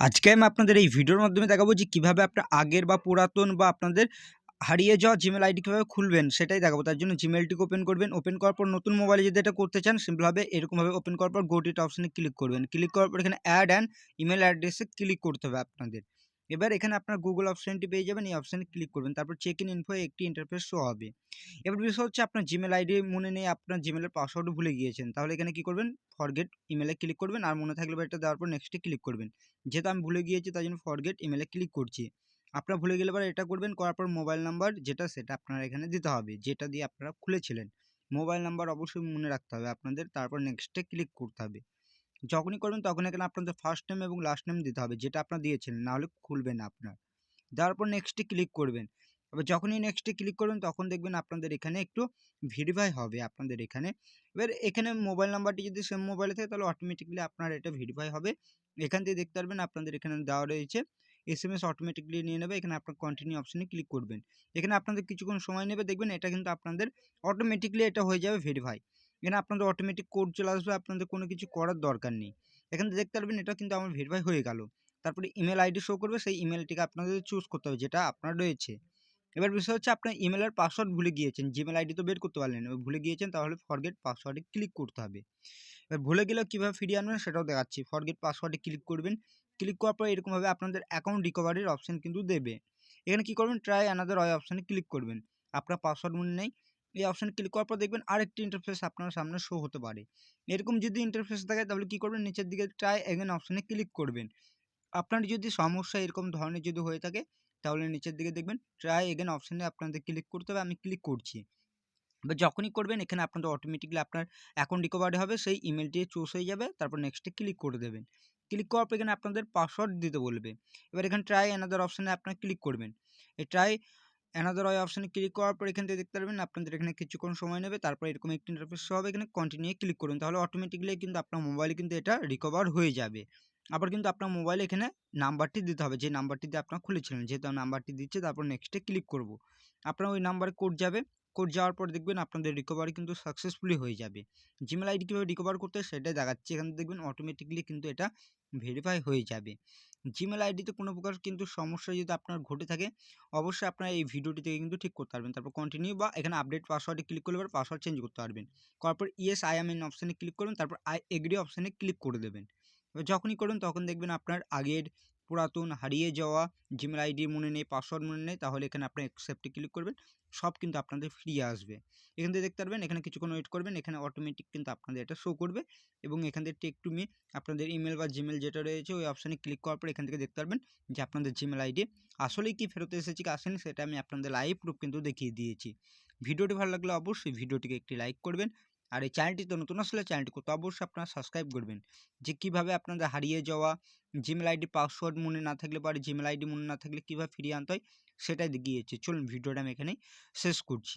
আজকে আমি আপনাদের এই ভিডিওর মাধ্যমে দেখাবো যে কীভাবে আপনার আগের বা পুরাতন বা আপনাদের হারিয়ে যাওয়া জিমেল আইডি কীভাবে খুলবেন, সেটাই দেখাবো। তার জন্য জিমেলটিকে ওপেন করবেন। ওপেন করার পর নতুন মোবাইলে যদি এটা করতে চান সিম্পলভাবে এরকমভাবে ওপেন করার পর গোটিটা অপশানে ক্লিক করবেন। ক্লিক করার পর এখানে অ্যাড অ্যান্ড ইমেল অ্যাড্রেসে ক্লিক করতে হবে আপনাদের। এবার এখানে আপনার গুগল অপশানটি পেয়ে যাবেন। এই অপশানে ক্লিক করবেন। তারপর চেক ইন ইনফো একটি ইন্টারফেস শো হবে। এবার বিষয় হচ্ছে আপনার জিমেল আইডি মনে নেই, আপনার জিমেলের পাসওয়ার্ড ভুলে গিয়েছেন। তাহলে এখানে কি করবেন? ফরগেট ইমেলে ক্লিক করবেন। আর মনে থাকলে এটা দেওয়ার পর নেক্সটে ক্লিক করবেন। যেহেতু আমি ভুলে গিয়েছি, তাই জন্য ফরগেট ইমেলে ক্লিক করছি। আপনারা ভুলে গেলে পরে এটা করবেন। করার পর মোবাইল নাম্বার যেটা, সেটা আপনারা এখানে দিতে হবে। যেটা দিয়ে আপনারা খুলেছিলেন। মোবাইল নাম্বার অবশ্যই মনে রাখতে হবে আপনাদের। তারপর নেক্সটে ক্লিক করতে হবে। যখনই করবেন তখন এখানে আপনাদের ফার্স্ট নেম এবং লাস্ট নেম দিতে হবে, যেটা আপনার দিয়েছিলেন, নাহলে খুলবে না আপনার। দেওয়ার পর নেক্সটে ক্লিক করবেন। এবার যখনই নেক্সটে ক্লিক করবেন, তখন দেখবেন আপনাদের এখানে একটু ভেরিফাই হবে আপনাদের এখানে। এবার এখানে মোবাইল নাম্বারটি যদি সেম মোবাইলে থাকে, তাহলে অটোমেটিকলি আপনার এটা ভেরিফাই হবে। এখান থেকে দেখতে পারবেন আপনাদের এখানে দেওয়া রয়েছে। এস এম এস অটোমেটিকলি নিয়ে নেবে, এখানে আপনার কন্টিনিউ অপশানে ক্লিক করবেন। এখানে আপনাদের কিছুক্ষণ সময় নেবে, দেখবেন এটা কিন্তু আপনাদের অটোমেটিকলি এটা হয়ে যাবে ভেরিফাই এখানে আপনাদের অটোমেটিক কোড চলে আসবে, আপনাদের কোনো কিছু করার দরকার নেই। এখানে দেখতে পারবেন, এটা কিন্তু আমার ভেরিফাই হয়ে গেল। তারপরে ইমেল আইডি শো করবে, সেই ইমেলটিকে আপনাদের চুজ করতে হবে, যেটা আপনার রয়েছে। এবার বিষয় হচ্ছে, আপনার ইমেলের পাসওয়ার্ড ভুলে গিয়েছেন জিমেল আইডি তো বের করতে পারলেন ভুলে গিয়েছেন, তাহলে ফরগেট পাসওয়ার্ডে ক্লিক করতে হবে। এবার ভুলে গেলেও কীভাবে ফিরিয়ে আনবেন, সেটাও দেখাচ্ছি। ফরগেট পাসওয়ার্ডে ক্লিক করবেন। ক্লিক করার পর এরকমভাবে আপনাদের অ্যাকাউন্ট রিকভারির অপশান কিন্তু দেবে। এখানে কী করবেন ট্রাই অ্যানাদার অয় অপশানে ক্লিক করবেন। আপনার পাসওয়ার্ড মনে নেই এই অপশানে ক্লিক করার পর দেখবেন আরেকটি ইন্টারফেস আপনার সামনে শো হতে পারে। এরকম যদি ইন্টারফেস থাকে, তাহলে কী করবেন? নিচের দিকে ট্রাই এগেন অপশানে ক্লিক করবেন। আপনার যদি সমস্যা এরকম ধরনের যদি হয়ে থাকে, তাহলে নিচের দিকে দেখবেন ট্রাই এগেন অপশানে আপনাদের ক্লিক করতে হবে, আমি ক্লিক করছি। এবার যখনই করবেন, এখানে আপনাদের অটোমেটিকলি আপনার অ্যাকাউন্ট রিকভারি হবে, সেই ইমেলটি চুজ হয়ে যাবে, তারপর নেক্সটে ক্লিক করে দেবেন। ক্লিক করার পর এখানে আপনাদের পাসওয়ার্ড দিতে বলবে। এবার এখানে ট্রাই অ্যানাদার অপশানে আপনার ক্লিক করবেন। এই ট্রাই অ্যানাদার ওয়াই অপশানে ক্লিক করার পর এখান থেকে দেখতে পারবেন আপনাদের এখানে কিছুক্ষণ সময় নেবে, তারপর এরকম একটি ইন্টারফেস হবে এখানে কন্টিনিউ ক্লিক করুন। তাহলে অটোমেটিকলি কিন্তু আপনার মোবাইলে কিন্তু এটা রিকভার হয়ে যাবে। আবার কিন্তু আপনার মোবাইলে এখানে নাম্বারটি দিতে হবে, যে নাম্বারটি দিয়ে আপনার খুলেছিলেন, যেহেতু নাম্বারটি দিচ্ছে, তারপর নেক্সটে ক্লিক করব। আপনার ওই নাম্বারে কোড যাবে কোড যাওয়ার পর দেখবেন আপনাদের রিকভারি কিন্তু সাকসেসফুলি হয়ে যাবে। জিমেল আইডি কীভাবে রিকভার করতে হয় সেটাই দেখাচ্ছে, এখানে দেখবেন অটোমেটিকলি কিন্তু এটা ভেরিফাই হয়ে যাবে। জিমেল আইডিতে কোনো প্রকার কিন্তু সমস্যা যদি আপনার ঘটে থাকে, অবশ্যই আপনার এই ভিডিওটিতে কিন্তু ঠিক করতে পারবেন। তারপর কন্টিনিউ বা এখানে আপডেট পাসওয়ার্ডে ক্লিক করলে পাসওয়ার্ড চেঞ্জ করতে পারবেন। তারপর পর ইয়েস আই এম এন অপশানে ক্লিক করবেন, তারপর আই এগ্রি অপশানে ক্লিক করে দেবেন। এবার যখনই করুন তখন দেখবেন আপনার আগের পুরাতন, হারিয়ে যাওয়া জিমেল আইডি মনে নেই পাসওয়ার্ড মনে নেই, তাহলে এখানে আপনি অ্যাকসেপ্টে ক্লিক করবেন, সব কিন্তু আপনাদের ফ্রি আসবে। এখান থেকে দেখতে পারবেন, এখানে কিছুক্ষণ ওয়েট করবেন, এখানে অটোমেটিক কিন্তু আপনাদের এটা শো করবে এবং এখান থেকে টেক টু মি আপনাদের ইমেল বা জিমেল যেটা রয়েছে, ওই অপশানে ক্লিক করার পর এখান থেকে দেখতে পারবেন যে আপনাদের জিমেল আইডি আসলেই কি ফেরত এসেছে কি আসেনি, সেটা আমি আপনাদের লাইভ প্রুফ কিন্তু দেখিয়ে দিয়েছি। ভিডিওটি ভালো লাগলে অবশ্যই ভিডিওটিকে একটি লাইক করবেন আর এই চ্যানেলটিতে নতুন আসলে চ্যানেলটি তো অবশ্যই আপনারা সাবস্ক্রাইব করবেন। যে কীভাবে আপনাদের হারিয়ে যাওয়া জিমেল আইডি পাসওয়ার্ড মনে না থাকলে পরে জিমেল আইডি মনে না থাকলে কীভাবে ফিরিয়ে আনতে হয়, সেটাই গিয়েছে চলুন, ভিডিওটা আমি এখানেই শেষ করছি।